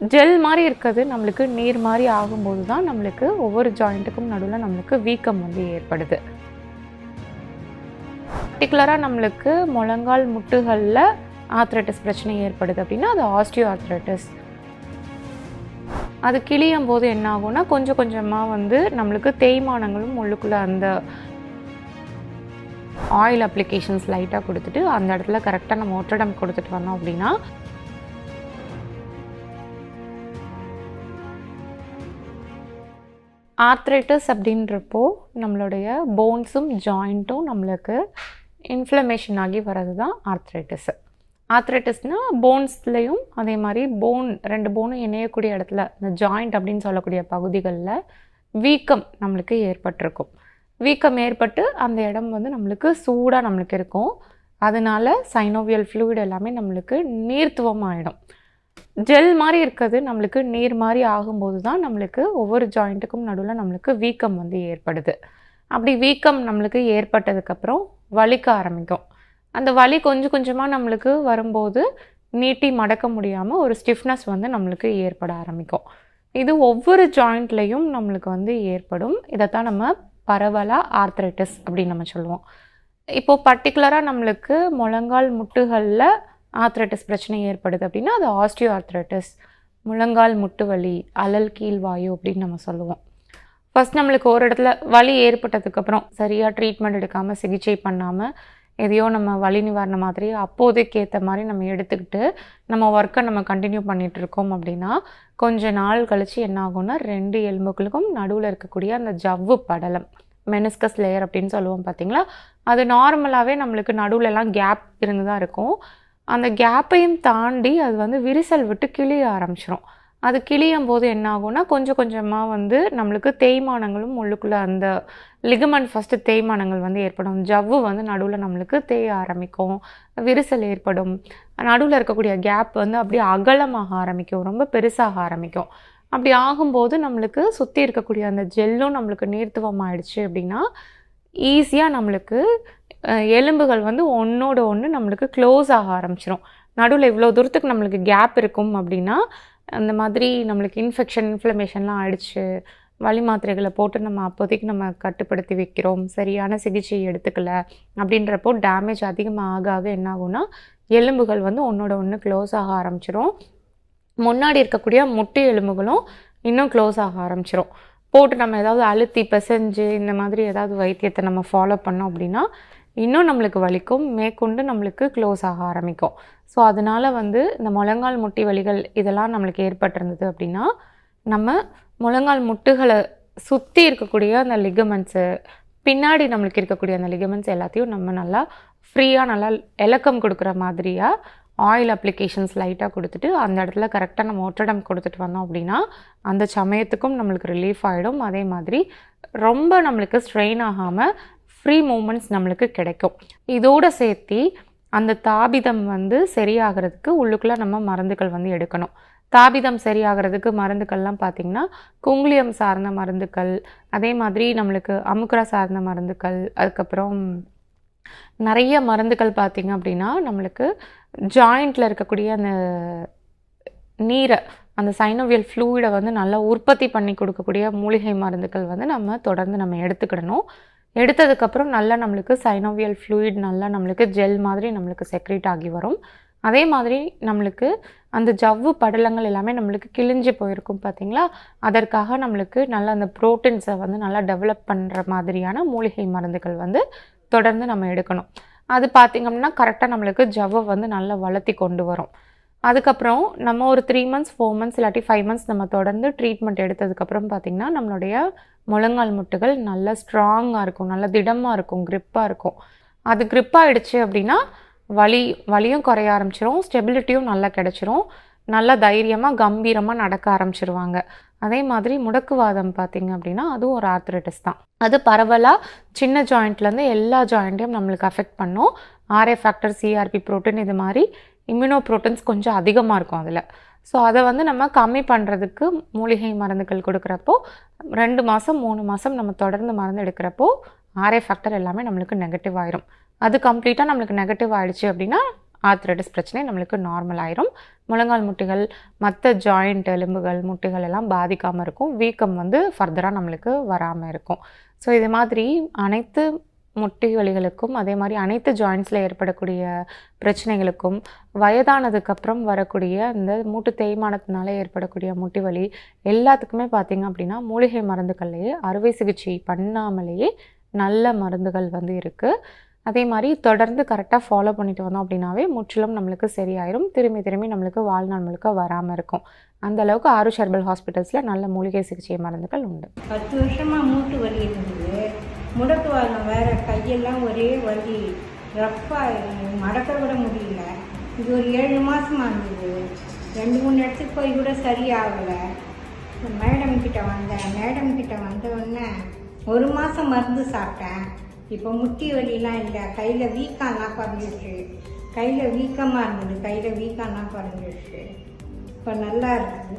Gel மாதிரி இருக்கிறது நம்மளுக்கு நீர் மாதிரி ஆகும்போது தான் நம்மளுக்கு ஒவ்வொரு ஜாயிண்ட்டுக்கும் நடுவில் நம்மளுக்கு வீக்கம் வந்து ஏற்படுது. பர்டிகுலராக நம்மளுக்கு முழங்கால் முட்டுகளில் ஆத்ரைட்டிஸ் பிரச்சனை ஏற்படுது அப்படின்னா அது ஆஸ்டியோ ஆத்ரைட்டிஸ் அது கிளியும் போது என்ன ஆகும்னா கொஞ்சம் கொஞ்சமாக வந்து நம்மளுக்கு தேய்மானங்களும் உள்ளுக்குள்ளே அந்த ஆயில் அப்ளிகேஷன்ஸ் லைட்டாக கொடுத்துட்டு அந்த இடத்துல கரெக்டாக நம்ம ஒற்றடம் கொடுத்துட்டு வந்தோம் அப்படின்னா ஆர்த்ரைட்டிஸ் அப்படின்றப்போ நம்மளுடைய போன்ஸும் ஜாயிண்ட்டும் நம்மளுக்கு இன்ஃப்ளமேஷன் ஆகி வர்றது தான் ஆர்த்ரைட்டிஸ் ஆர்த்ரைட்டிஸ்னால் போன்ஸ்லேயும் அதே மாதிரி போன் ரெண்டு போனும் இணையக்கூடிய இடத்துல இந்த ஜாயிண்ட் அப்படின்னு சொல்லக்கூடிய பகுதிகளில் வீக்கம் நம்மளுக்கு ஏற்பட்டிருக்கும். வீக்கம் ஏற்பட்டு அந்த இடம் வந்து நம்மளுக்கு சூடாக நம்மளுக்கு இருக்கும். அதனால சைனோவியல் ஃப்ளூயிட் எல்லாமே நம்மளுக்கு நீர்த்துவம் ஆகிடும் ஜெல் மாதிரி இருக்கிறது நம்மளுக்கு நீர் மாதிரி ஆகும்போது தான் நம்மளுக்கு ஒவ்வொரு ஜாயிண்ட்டுக்கும் நடுவில் நம்மளுக்கு வீக்கம் வந்து ஏற்படுது. அப்படி வீக்கம் நம்மளுக்கு ஏற்பட்டதுக்கப்புறம் வலிக்க ஆரம்பிக்கும். அந்த வலி கொஞ்சம் கொஞ்சமாக நம்மளுக்கு வரும்போது நீட்டி மடக்க முடியாமல் ஒரு ஸ்டிஃப்னஸ் வந்து நம்மளுக்கு ஏற்பட ஆரம்பிக்கும். இது ஒவ்வொரு ஜாயிண்ட்லேயும் நம்மளுக்கு வந்து ஏற்படும். இதைத்தான் நம்ம பரவலாக ஆர்த்ரைட்டிஸ் அப்படின்னு நம்ம சொல்லுவோம். இப்போது பர்டிகுலராக நம்மளுக்கு முழங்கால் முட்டுகளில் ஆத்ரைட்டிஸ் பிரச்சனை ஏற்படுது அப்படின்னா அது ஆஸ்டியோ ஆர்த்ரைட்டிஸ் முழங்கால் முட்டு வலி அலல் கீழ் வாயு அப்படின்னு நம்ம சொல்லுவோம். ஃபஸ்ட் நம்மளுக்கு ஒரு இடத்துல வலி ஏற்பட்டதுக்கப்புறம் சரியாக ட்ரீட்மெண்ட் எடுக்காமல் சிகிச்சை பண்ணாமல் எதையோ நம்ம வலி நிவாரண மாதிரி அப்போதைக்கு ஏற்ற மாதிரி நம்ம எடுத்துக்கிட்டு நம்ம ஒர்க்கை நம்ம கண்டினியூ பண்ணிகிட்டு இருக்கோம் அப்படின்னா கொஞ்ச நாள் கழித்து என்ன ஆகும்னா ரெண்டு எலும்புகளுக்கும் நடுவில் இருக்கக்கூடிய அந்த ஜவ்வு படலம் மெனிஸ்கஸ் லேயர் அப்படின்னு சொல்லுவோம் பார்த்தீங்களா அது நார்மலாகவே நம்மளுக்கு நடுவுல எல்லாம் கேப் இருந்து தான் இருக்கும். அந்த கேப்பையும் தாண்டி அது வந்து விரிசல் விட்டு கிளிய ஆரம்பிச்சிடும் அது கிளியும் போது என்ன ஆகும்னா கொஞ்சம் கொஞ்சமாக வந்து நம்மளுக்கு தேய்மானங்களும் உள்ளுக்குள்ளே அந்த லிகமெண்ட் ஃபஸ்ட்டு தேய்மானங்கள் வந்து ஏற்படும். ஜவ்வு வந்து நடுவில் நம்மளுக்கு தேய ஆரம்பிக்கும் விரிசல் ஏற்படும். நடுவில் இருக்கக்கூடிய கேப் வந்து அப்படியே அகலமாக ஆரம்பிக்கும் ரொம்ப பெருசாக ஆரம்பிக்கும். அப்படி ஆகும்போது நம்மளுக்கு சுற்றி இருக்கக்கூடிய அந்த ஜெல்லும் நம்மளுக்கு நீர்த்துவம் ஆயிடுச்சு அப்படின்னா ஈஸியாக நம்மளுக்கு எலும்புகள் வந்து ஒன்றோட ஒன்று நம்மளுக்கு க்ளோஸ் ஆக ஆரம்பிச்சிரும். நடுவில் இவ்வளோ தூரத்துக்கு நம்மளுக்கு கேப் இருக்கும் அப்படின்னா அந்த மாதிரி நம்மளுக்கு இன்ஃபெக்ஷன் இன்ஃப்ளமேஷன்லாம் ஆயிடுச்சு வழி மாத்திரைகளை போட்டு நம்ம அப்போதைக்கு நம்ம கட்டுப்படுத்தி வைக்கிறோம். சரியான சிகிச்சை எடுத்துக்கல அப்படின்றப்போ டேமேஜ் அதிகமாக ஆக ஆக என்ன ஆகும்னா எலும்புகள் வந்து ஒன்றோட ஒன்று க்ளோஸ் ஆக ஆரம்பிச்சிரும். முன்னாடி இருக்கக்கூடிய முட்டை எலும்புகளும் இன்னும் க்ளோஸ் ஆக ஆரம்பிச்சிரும். போட்டு நம்ம ஏதாவது அழுத்தி பிசைஞ்சு இந்த மாதிரி ஏதாவது வைத்தியத்தை நம்ம ஃபாலோ பண்ணோம் அப்படின்னா இன்னும் நம்மளுக்கு வலிக்கும் மேற்கொண்டு நம்மளுக்கு க்ளோஸ் ஆக ஆரம்பிக்கும். ஸோ அதனால வந்து இந்த முழங்கால் முட்டி வலிகள் இதெல்லாம் நம்மளுக்கு ஏற்பட்டிருந்தது அப்படின்னா நம்ம முழங்கால் முட்டுகளை சுற்றி இருக்கக்கூடிய அந்த லிகமெண்ட்ஸு பின்னாடி நம்மளுக்கு இருக்கக்கூடிய அந்த லிகமெண்ட்ஸ் எல்லாத்தையும் நம்ம நல்லா ஃப்ரீயாக நல்லா இலக்கம் கொடுக்குற மாதிரியாக ஆயில் அப்ளிகேஷன்ஸ் லைட்டாக கொடுத்துட்டு அந்த இடத்துல கரெக்டாக நம்ம ஒற்றடம் கொடுத்துட்டு வந்தோம் அப்படின்னா அந்த சமயத்துக்கும் நம்மளுக்கு ரிலீஃப் ஆகிடும் அதே மாதிரி ரொம்ப நம்மளுக்கு ஸ்ட்ரெயின் ஆகாமல் ஃப்ரீ மூமெண்ட்ஸ் நம்மளுக்கு கிடைக்கும். இதோடு சேர்த்து அந்த தாபிதம் வந்து சரியாகிறதுக்கு உள்ளுக்குள்ளே நம்ம மருந்துகள் வந்து எடுக்கணும். தாபிதம் சரியாகிறதுக்கு மருந்துக்கள்லாம் பார்த்திங்கன்னா குங்குளியம் சார்ந்த மருந்துக்கள் அதே மாதிரி நம்மளுக்கு அமுக்குரா சார்ந்த மருந்துக்கள் அதுக்கப்புறம் நிறைய மருந்துகள் பார்த்திங்க அப்படின்னா நம்மளுக்கு ஜாயிண்டில் இருக்கக்கூடிய அந்த நீரை அந்த சைனோவியல் ஃப்ளூயிடை வந்து நல்லா உற்பத்தி பண்ணி கொடுக்கக்கூடிய மூலிகை மருந்துகள் வந்து நம்ம தொடர்ந்து நம்ம எடுத்துக்கிடணும். எடுத்ததுக்கப்புறம் நல்லா நம்மளுக்கு சைனோவியல் ஃப்ளூயிட் நல்லா நம்மளுக்கு ஜெல் மாதிரி நம்மளுக்கு செக்ரேட் ஆகி வரும். அதே மாதிரி நம்மளுக்கு அந்த ஜவ்வு படலங்கள் எல்லாமே நம்மளுக்கு கிழிஞ்சு போயிருக்கும் பார்த்தீங்களா? அதற்காக நம்மளுக்கு நல்லா அந்த ப்ரோட்டீன்ஸை வந்து நல்லா டெவலப் பண்ணுற மாதிரியான மூலிகை மருந்துகள் வந்து தொடர்ந்து நம்ம எடுக்கணும். அது பார்த்திங்கன்னா கரெக்டாக நம்மளுக்கு ஜவ்வை வந்து நல்லா வளர்த்தி கொண்டு வரும். அதுக்கப்புறம் நம்ம ஒரு த்ரீ மந்த்ஸ் ஃபோர் மந்த்ஸ் இல்லாட்டி ஃபைவ் மந்த்ஸ் நம்ம தொடர்ந்து ட்ரீட்மெண்ட் எடுத்ததுக்கப்புறம் பார்த்திங்கன்னா நம்மளுடைய முழங்கால் முட்டுகள் நல்லா ஸ்ட்ராங்காக இருக்கும். நல்லா திடமாக இருக்கும் க்ரிப்பாக இருக்கும். அது grip அப்படின்னா வலி வலியும் குறைய ஆரம்பிச்சிரும் ஸ்டெபிலிட்டியும் நல்லா கிடச்சிரும். நல்லா தைரியமாக கம்பீரமாக நடக்க ஆரம்பிச்சிருவாங்க. அதே மாதிரி முடக்குவாதம் பார்த்தீங்க அப்படின்னா அதுவும் ஒரு ஆர்த்ரைட்டிஸ் தான். அது பரவலாக சின்ன ஜாயிண்ட்லேருந்து எல்லா ஜாயிண்ட்டையும் நம்மளுக்கு அஃபெக்ட் பண்ணும். ஆர்ஏ ஃபேக்டர் சிஆர்பி ப்ரோட்டீன் இது மாதிரி இம்யூனோ ப்ரோட்டீன்ஸ் கொஞ்சம் அதிகமாக இருக்கும் அதில். ஸோ அதை வந்து நம்ம கம்மி பண்ணுறதுக்கு மூலிகை மருந்துகள் கொடுக்குறப்போ ரெண்டு மாதம் மூணு மாதம் நம்ம தொடர்ந்து மருந்து எடுக்கிறப்போ ஆர்ஏ ஃபேக்டர் எல்லாமே நம்மளுக்கு நெகட்டிவ் ஆயிரும். அது கம்ப்ளீட்டாக நம்மளுக்கு நெகட்டிவ் ஆகிடுச்சு அப்படின்னா ஆர்த்ரைட்டிஸ் பிரச்சனை நம்மளுக்கு நார்மல் ஆயிரும். முழங்கால் முட்டிகள் மற்ற ஜாயிண்ட் எலும்புகள் முட்டிகள் எல்லாம் பாதிக்காமல் இருக்கும். வீக்கம் வந்து ஃபர்தராக நம்மளுக்கு வராமல் இருக்கும். ஸோ இது மாதிரி அனைத்து முட்டி வலிகளுக்கும் அதே மாதிரி அனைத்து ஜாயின்ஸில் ஏற்படக்கூடிய பிரச்சனைகளுக்கும் வயதானதுக்கப்புறம் வரக்கூடிய இந்த மூட்டு தேய்மானத்தினால ஏற்படக்கூடிய முட்டி வலி எல்லாத்துக்குமே பார்த்தீங்க அப்படின்னா மூலிகை மருந்துகள்லேயே அறுவை சிகிச்சை பண்ணாமலேயே நல்ல மருந்துகள் வந்து இருக்குது அதே மாதிரி தொடர்ந்து கரெக்டாக ஃபாலோ பண்ணிட்டு வந்தோம் அப்படின்னாவே முற்றிலும் நம்மளுக்கு சரியாயிரும். திரும்பி திரும்பி நம்மளுக்கு வாழ்நாள் முழுக்க வராமல் இருக்கும். அந்த அளவுக்கு ஆருஷ் ஹெர்பல் ஹாஸ்பிட்டல்ஸில் நல்ல மூலிகை சிகிச்சை மருந்துகள் உண்டு. பத்து வருஷமாக மூட்டு வலி இருந்தது முடக்குவாதம் வேற கையெல்லாம் ஒரே வலி. ரஃப்பாக மடக்க விட முடியல. இது ஒரு ஏழு மாதமாக இருந்தது. ரெண்டு மூணு இடத்துக்கு போய் கூட சரியாகலை. மேடம் கிட்ட வந்தேன். மேடம் கிட்ட வந்த உடனே ஒரு மாதம் மருந்து சாப்பிட்டேன். இப்போ முட்டி வலிலாம் இல்லை. கையில் வீக்கம்லாம் குறைஞ்சிருச்சு கையில் வீக்கமாக இருந்தது. கையில் வீக்கம்லாம் குறைஞ்சிருச்சு இப்போ நல்லா இருக்குது.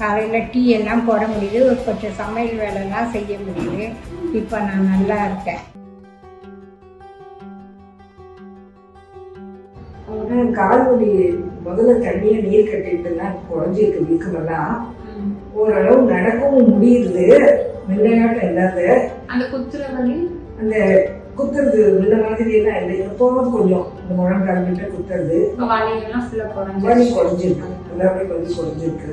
காலையில் டீ எல்லாம் போட முடியுது. ஒரு கொஞ்சம் சமையல் வேலைலாம் செய்ய முடியுது. இப்போ நான் நல்லா இருக்கேன். ஆனா கால் வலி முதல்ல தண்ணியா நீர் கட்டிட்டுலாம் குறைஞ்சிருக்கு வீக்கமெல்லாம் ஓரளவு நடக்கவும் முடியுது. முன்னையாட்டம் இல்லாத. அந்த குத்துற வலி? அந்த குத்துறது முன்ன மாதிரி எல்லாம் இல்லை. எப்போவும் கொஞ்சம் இந்த முழங்கால் கிட்ட குத்துறது. வலி குறைஞ்சிருக்கு. எல்லாமே வலி குறைஞ்சிருக்கு.